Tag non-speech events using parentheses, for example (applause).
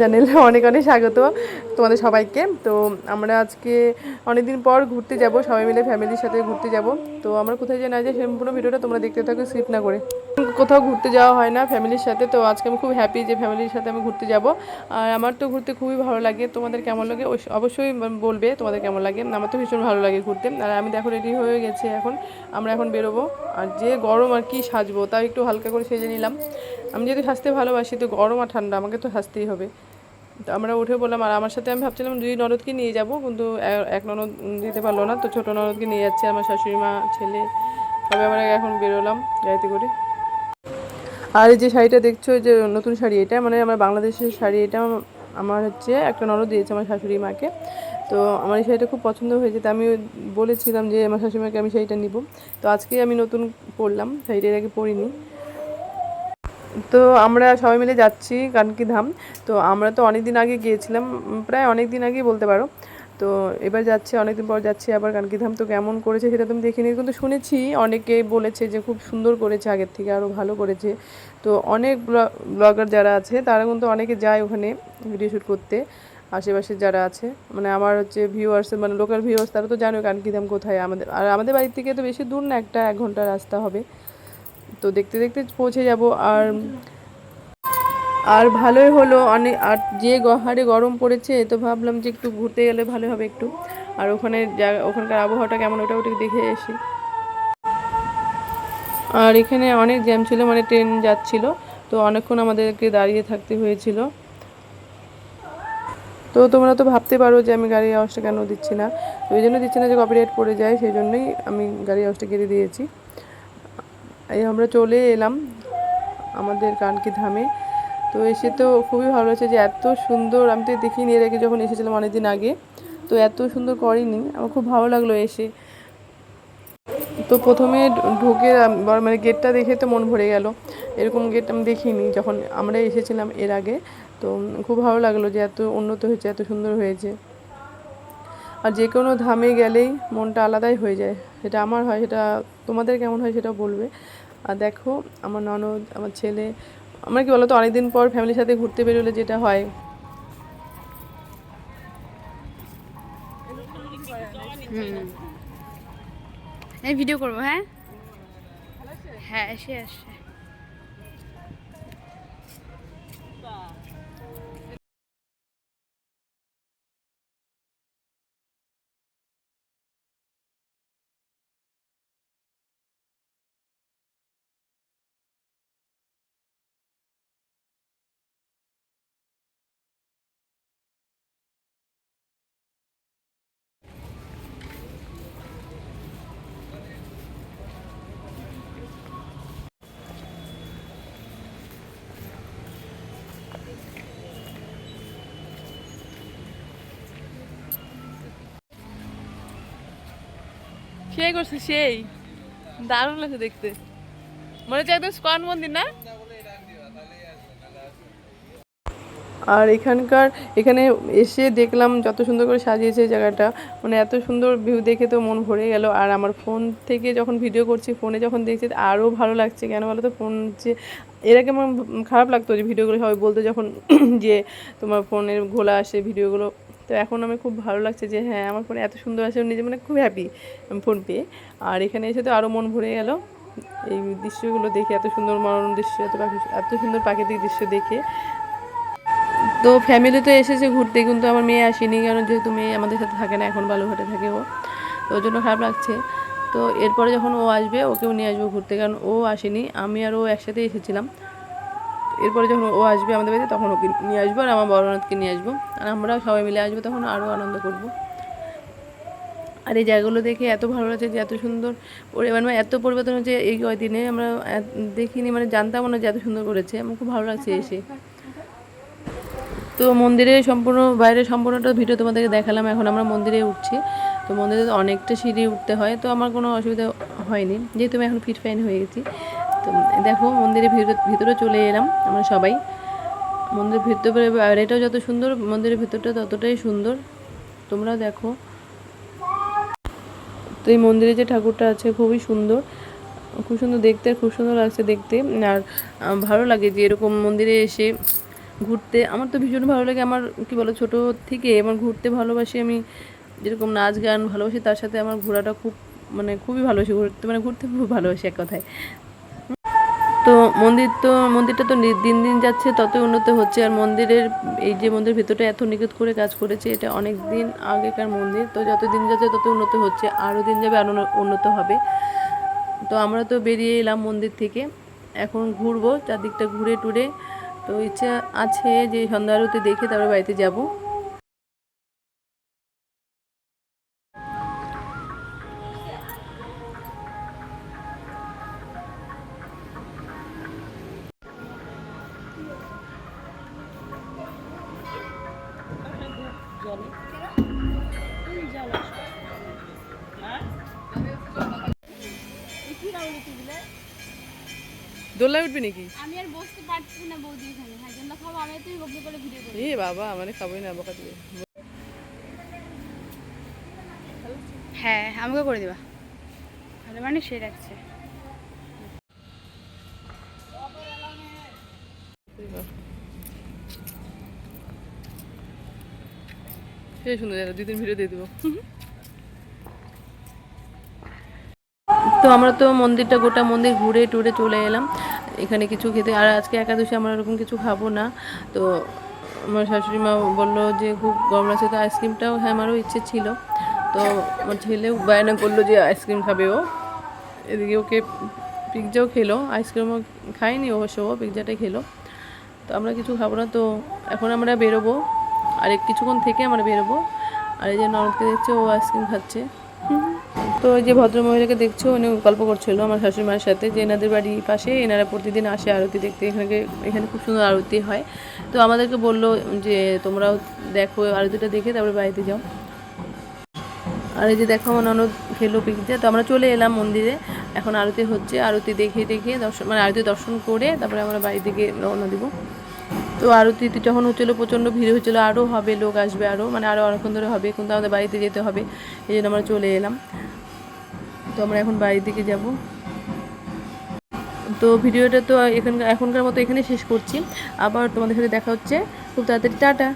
জানিলে অনেক অনেক স্বাগত তোমাদের সবাইকে। তো আমরা আজকে অনেকদিন পর ঘুরতে যাব, সবাই মিলে ফ্যামিলির সাথে ঘুরতে যাব। তো আমরা কোথায় যে না যে সম্পূর্ণ ভিডিওটা তোমরা দেখতে থাকো স্কিপ না করে। কোথাও ঘুরতে যাওয়া হয় না ফ্যামিলির সাথে, তো আজকে আমি খুব হ্যাপি যে ফ্যামিলির সাথে আমি ঘুরতে যাব। আর আমার তো ঘুরতে খুবই ভালো লাগে। তোমাদের কেমন লাগে? অবশ্য- অবশ্যই বলবে তোমাদের কেমন লাগে। আমার তো ভীষণ ভালো লাগে ঘুরতে। আর আমি দেখো রেডি হয়ে গেছি এখন। আমরা এখন বেরোবো। আর যে গরম আর কি সাজবো, তাও একটু হালকা করে সেজে নিলাম। আমি যেহেতু সাজতে ভালোবাসি, তো গরম আর ঠান্ডা, আমাকে তো সাজতেই হবে। তো আমরা উঠে বললাম আর আমার সাথে আমি ভাবছিলাম দুই ননদকে নিয়ে যাব, কিন্তু এক ননদ দিতে পারল না। তো ছোটো ননদকে নিয়ে যাচ্ছে। আমার শাশুড়ি মা, ছেলে তবে আমরা এখন বেরোলাম গাড়িতে করে। আর এই যে শাড়িটা দেখছ যে নতুন শাড়ি এটা মানে আমার বাংলাদেশের শাড়ি এটা আমার হচ্ছে একটা ননদ দিয়েছে আমার শাশুড়ি মাকে। তো আমার এই শাড়িটা খুব পছন্দ হয়েছে, তো আমি বলেছিলাম যে আমার শাশুড়ি মাকে আমি শাড়িটা নিব। তো আজকে আমি নতুন পরলাম, শাড়িটা এর আগে পরিনি। তো আমরা সবাই মিলে যাচ্ছি কানকি ধাম। তো আমরা তো অনেক দিন আগে গিয়েছিলাম, প্রায় অনেক দিন আগেই বলতে পারো। তো এবার যাচ্ছি, অনেকদিন পর যাচ্ছি, আবার কানকি ধাম তো কেমন করেছে সেটা তুমি দেখিনি, কিন্তু শুনেছি অনেকে বলেছে যে খুব সুন্দর করেছে, আগের থেকে আরও ভালো করেছে। তো অনেক ব্লগার যারা আছে, তারা কিন্তু অনেকে যায় ওখানে ভিডিও শ্যুট করতে, আশেপাশে যারা আছে। মানে আমার হচ্ছে ভিউয়ার্স মানে লোকাল ভিউয়ার্স তারা তো জানো কানকি ধাম কোথায় আমাদের, আর আমাদের বাড়ি থেকে তো বেশি দূর না, একটা এক ঘণ্টা রাস্তা হবে। তো দেখতে দেখতে পৌঁছে যাব, আর আর ভালোই হলো অনেক আর যে হারে গরম পড়েছে তো ভাবলাম যে একটু ঘুরতে গেলে ভালো হবে একটু। আর ওখানে যা, ওখানকার আবহাওয়াটা কেমন ওটা ওটা দেখে আসি। আর এখানে অনেক জ্যাম ছিল মানে ট্রেন যাচ্ছিল, তো অনেকক্ষণ আমাদেরকে দাঁড়িয়ে থাকতে হয়েছিল। তো তোমরা তো ভাবতে পারো যে আমি গাড়ি আওয়াজটা কেন দিচ্ছি না। ওই জন্য দিচ্ছি না যে কপিরাইট পড়ে যায়, সেই জন্যই আমি গাড়ি আওয়াজটা কেটে দিয়েছি। এই আমরা চলে এলাম আমাদের কানকি ধামে। তো এসে তো খুবই ভালো হয়েছে যে এত সুন্দর, আমি তো দেখিনি এর আগে যখন এসেছিলাম অনেকদিন আগে, তো এত সুন্দর করেনি, আমার খুব ভালো লাগল এসে। তো প্রথমে ঢুকে মানে গেটটা দেখে তো মন ভরে গেল, এরকম গেট আমি দেখিনি যখন আমরা এসেছিলাম এর আগে, তো খুব ভালো লাগল যে এত উন্নত হয়েছে, এত সুন্দর হয়েছে। আর যে কোনো ধামে গেলেই মনটা আলাদাই হয়ে যায়, সেটা আমার হয়, সেটা তোমাদের কেমন হয় সেটা বলবে। আর দেখো, আমার ননদ, আমার ছেলে আমরা কি বলতো, অনেকদিন পর ফ্যামিলির সাথে ঘুরতে বেরোলে যেটা হয়। ভিডিও করব হ্যাঁ? হ্যাঁ এসে আসে সেই করছে সেই। দারুণ লাগছে দেখতে। মনে হচ্ছে একদম স্কন মন্দির, না? আর এখানকার, এখানে এসে দেখলাম যত সুন্দর করে সাজিয়েছে জায়গাটা। মানে এত সুন্দর ভিউ দেখে তো মন ভরে গেল। আর আমার ফোন থেকে যখন ভিডিও করছি ফোনে যখন দেখছি আরও ভালো লাগছে। কেন বলো তো ফোন যে, এর আগে আমার খারাপ লাগতো যে ভিডিওগুলো সবাই বলতো যখন (clears throat) যে তোমার ফোনের ঘোলা আসে ভিডিওগুলো তো এখন আমি খুব ভালো লাগছে যে হ্যাঁ আমার ফোনে এত সুন্দর আসে নিজে মানে খুব হ্যাপি ফোন পেয়ে। আর এখানে এসে তো আরও মন ভরে গেল। এই দৃশ্যগুলো দেখে, এত সুন্দর মনোরম দৃশ্য, এত পাখি, এত সুন্দর প্রাকৃতিক দৃশ্য দেখে। তো ফ্যামিলি তো এসেছে ঘুরতে, কিন্তু আমার মেয়ে আসেনি, কারণ যেহেতু মেয়ে আমাদের সাথে থাকে না, এখন বালুঘাটে থাকে ও। তো ওর জন্য খারাপ লাগছে। তো এরপরে যখন ও আসবে, ওকেও নিয়ে আসব ঘুরতে, কারণ ও আসেনি। আমি আর ও একসাথে এসেছিলাম। এরপরে যখন ও আসবে আমাদের বাড়িতে, তখন ওকে নিয়ে আসব আর আমার বড় নাথকে নিয়ে আসব। আর আমরা সবাই মিলে আসব, তখন আরও আনন্দ করব। আর এই জায়গাগুলো দেখে এত ভালো লাগছে যে এত সুন্দর মানে এত পরিবর্তন হচ্ছে এই কয়দিনে। আমরা দেখিনি মানে জানতাম না যে এত সুন্দর করেছে। আমার খুব ভালো লাগছে এসে। তো মন্দিরে সম্পূর্ণ, বাইরে সম্পূর্ণটা ভিডিও তোমাদেরকে দেখালাম, এখন আমরা মন্দিরে উঠছি। তো মন্দিরে অনেকটা সিঁড়ি উঠতে হয়, তো আমার কোনো অসুবিধা হয়নি। যেহেতু আমি এখন ফিট ফাইন হয়ে গেছি। তো দেখো মন্দিরের ভিতরে চলে এলাম আমরা সবাই। মন্দিরের ভিতরে বাইরেটাও যত সুন্দর, মন্দিরের ভিতরটা ততটাই সুন্দর। তোমরা দেখো। তো এই মন্দিরে যে ঠাকুরটা আছে, খুবই সুন্দর। খুব সুন্দর দেখতে, খুব সুন্দর লাগছে দেখতে। আর ভালো লাগে যে এরকম মন্দিরে এসে ঘুরতে। আমার তো ভীষণ ভালো লাগে আমার, কি বলো, ছোটো থেকে আমার ঘুরতে ভালোবাসি আমি। যেরকম নাচ গান ভালোবাসি, তার সাথে আমার ঘোরাটা খুব মানে খুবই ভালোবাসি। ঘুরতে মানে ঘুরতে খুব ভালোবাসি এক কথায়। তো মন্দির তো, মন্দিরটা তো দিন দিন যাচ্ছে, ততই উন্নত হচ্ছে। আর মন্দিরের, এই যে মন্দির ভেতরটা এত নিখুঁত করে কাজ করেছে, এটা অনেক দিন আগেকার মন্দির। তো যত দিন যাচ্ছে তত উন্নত হচ্ছে, আরও দিন যাবে, আরও উন্নত হবে। তো আমরা তো বেরিয়ে এলাম মন্দির থেকে। এখন ঘুরবো, চারদিকটা ঘুরে টুরে। তো ইচ্ছা আছে যে সন্ধ্যা আরতি দেখে তারপরে বাড়িতে যাব। দোল্লায় উঠবি নাকি? আমি আর বসতে পারছি না বৌদি এখানে। হ্যাঁ জন্য খাব আমি তুই গপ্প করে ভিডিও করি। এ বাবা মানে খাবোই না বকা দিবে। হ্যাঁ আমাকে করে দিবা। ভালো মানে সে রাখছে। সে সুন্দর দুই দিন ভিডিও দিয়ে দেবো। তো আমরা তো মন্দিরটা গোটা মন্দির ঘুরে টুরে চলে এলাম। এখানে কিছু খেতে, আর আজকে একাদশী আমরা ওরকম কিছু খাব না। তো আমার শাশুড়ি মা বলল যে খুব গরম লাগছে, তো আইসক্রিমটাও হ্যাঁ আমারও ইচ্ছে ছিল। তো আমার ছেলেও বায়না করল যে আইসক্রিম খাবে ও। এদিকে ওকে পিৎজাও খেলো, আইসক্রিমও খায়নি অবশ্য ও, পিৎজাটাই খেলো। তো আমরা কিছু খাব না, তো এখন আমরা বেরোবো। আর কিছুক্ষণ থেকে আমরা বেরোবো। আর এই যে ননদকে দেখছ, ও আইসক্রিম খাচ্ছে। তো যে ভদ্রমহিলাকে দেখছ, উনি গল্প করছিল আমার শাশুড়ি মায়ের সাথে যে এনাদের বাড়ি পাশে, এনারা প্রতিদিন আসে আরতি দেখতে। এখানে এখানে খুব সুন্দর আরতি হয়। তো আমাদেরকে বলল যে, তোমরাও দেখো আরতিটা দেখে তারপরে বাড়িতে যাও। আর এই যে দেখো, আমার ননদ খেলো পিৎজা তো আমরা চলে এলাম মন্দিরে। এখন আরতি হচ্ছে। আরতি দেখে দেখে দর্শন মানে আরতি দর্শন করে তারপরে আমরা বাড়ি থেকে রওনা দিব। তো আরতিতে যখন হচ্ছিল, প্রচণ্ড ভিড় হচ্ছিল আরও হবে, লোক আসবে আরও মানে আরও অনেকক্ষণ ধরে হবে, কিন্তু আমাদের বাড়িতে যেতে হবে, এই জন্য আমরা চলে এলাম। তো আমরা এখন বাড়ির দিকে যাব। তো ভিডিওটা তো এখানকার, এখনকার মতো এখানে শেষ করছি। আবার তোমাদের সাথে দেখা হচ্ছে। খুব তাড়াতাড়ি, টাটা!